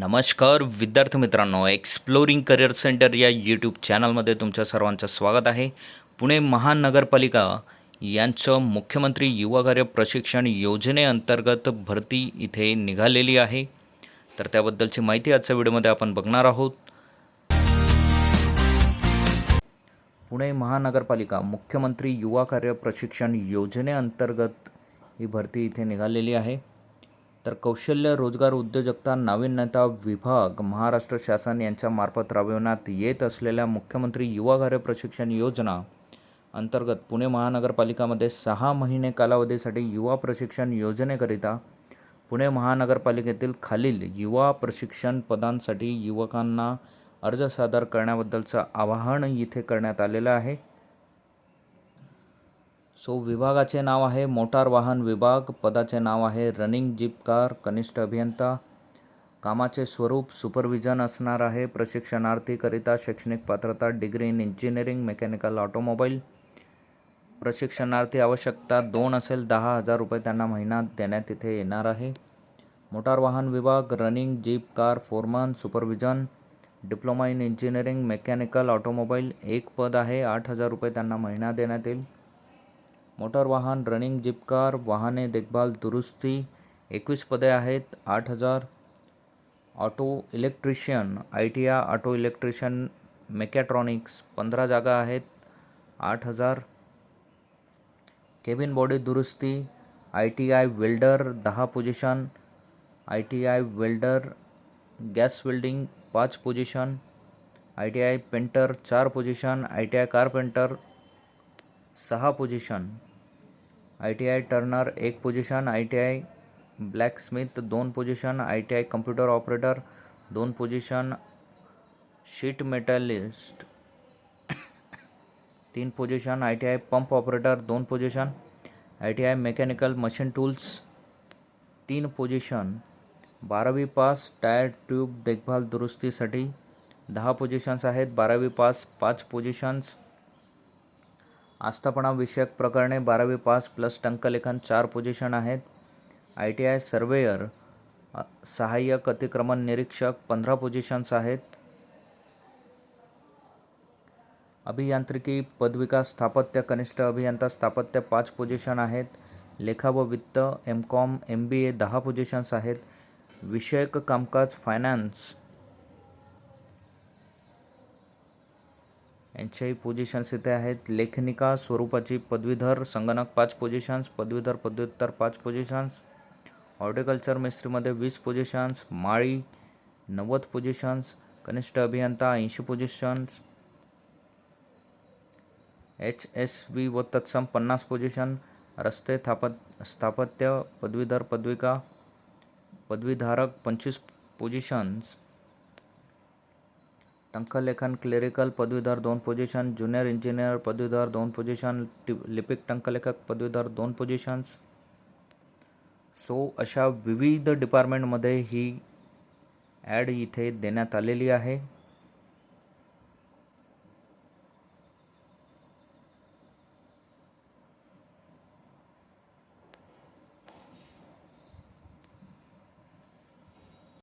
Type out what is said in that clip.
नमस्कार विद्यार्थी मित्रांनो एक्सप्लोरिंग करिअर सेंटर या यूट्यूब चॅनलमध्ये तुमच्या सर्वांचं स्वागत आहे. पुणे महानगरपालिका यांचं मुख्यमंत्री युवा कार्य प्रशिक्षण योजनेअंतर्गत भरती इथे निघालेली आहे. तर त्याबद्दलची माहिती आजच्या व्हिडिओमध्ये आपण बघणार आहोत. पुणे महानगरपालिका मुख्यमंत्री युवा कार्य प्रशिक्षण योजनेअंतर्गत ही भरती इथे निघालेली आहे. तर कौशल्य रोजगार उद्योजकता नाविन्यता विभाग महाराष्ट्र शासन यांच्यामार्फत राबविण्यात येत असलेल्या मुख्यमंत्री युवा कार्य प्रशिक्षण योजना अंतर्गत पुणे महानगरपालिकामध्ये सहा महिने कालावधीसाठी युवा प्रशिक्षण योजनेकरिता पुणे महानगरपालिकेतील खालील युवा प्रशिक्षण पदांसाठी युवकांना अर्ज सादर करण्याबद्दलचं आवाहन इथे करण्यात आलेलं आहे. सो विभागाचे नाव आहे मोटार वाहन विभाग पदाचे नाव आहे रनिंग जीप कार कनिष्ठ अभियंता. कामाचे स्वरूप सुपरविजन असणार आहे प्रशिक्षणार्थीकरिता शैक्षणिक पात्रता degree in engineering mechanical automobile. प्रशिक्षणार्थी आवश्यकता दोन असेल दहा हजार रुपये त्यांना महिना देण्यात इथे येणार आहे. मोटार वाहन विभाग running jeep car foreman supervision diploma in engineering mechanical automobile. एक पद आहे आठ हजार रुपये त्यांना महिना देण्यात येईल. मोटार वाहन रनिंग जीप कार वाहने देखभाल दुरुस्ती, एकवीस पदे आहेत, आठ हज़ार. Auto electrician I T I auto electrician, mechatronics, पंधरा जागा आहेत, आठ हज़ार. केबिन बॉडी दुरुस्ती आय टी आय वेल्डर, दहा position. I T I welder, gas welding, पाच position. I T I painter, चार position. I T I carpenter सहा position I T I turner एक position I T I blacksmith दोन position I T I computer operator दोन position sheet metalist तीन position I T I pump operator दोन position I T I mechanical machine tools तीन position बारावी pass tyre tube देखभाल दुरुस्तीसाठी दहा positions आहेत. बारावी पास पाच पोझिशन्स आस्थापना विषयक प्रकरणे बारावी पास प्लस टंकलेखन चार पोझिशन आहेत. आय टी आय सर्वेयर सहाय्यक अतिक्रमण निरीक्षक पंधरा पोझिशन्स आहेत. अभियांत्रिकी पदविका स्थापत्य कनिष्ठ अभियंता स्थापत्य पाच पोझिशन आहेत. लेखा व वित्त M Com M B A दहा पोझिशन्स आहेत. विषयक कामकाज फायनान्स यांच्याही पोझिशन्स इथे आहेत. लेखनिका स्वरूपाची पदवीधर संगणक पाच पोझिशन्स पदवीधर पदव्युत्तर पाच पोझिशन्स हॉर्टिकल्चर मिस्त्रीमध्ये वीस पोझिशन्स माळी नव्वद पोझिशन्स कनिष्ठ अभियंता ऐंशी पोझिशन्स एच एस बी व तत्सम पन्नास पोझिशन रस्ते थापत स्थापत्य पदवीधर पदविका पदवीधारक पंचवीस पोझिशन्स टंकलेखन क्लेरिकल पदवीधर दोन पोझिशन ज्युनियर इंजिनियर पदवीधर दोन पोझिशन लिपिक टंकलेखक पदवीधर दोन पोझिशन्स सो अशा विविध डिपार्टमेंटमध्ये ही ॲड इथे देण्यात आलेली आहे.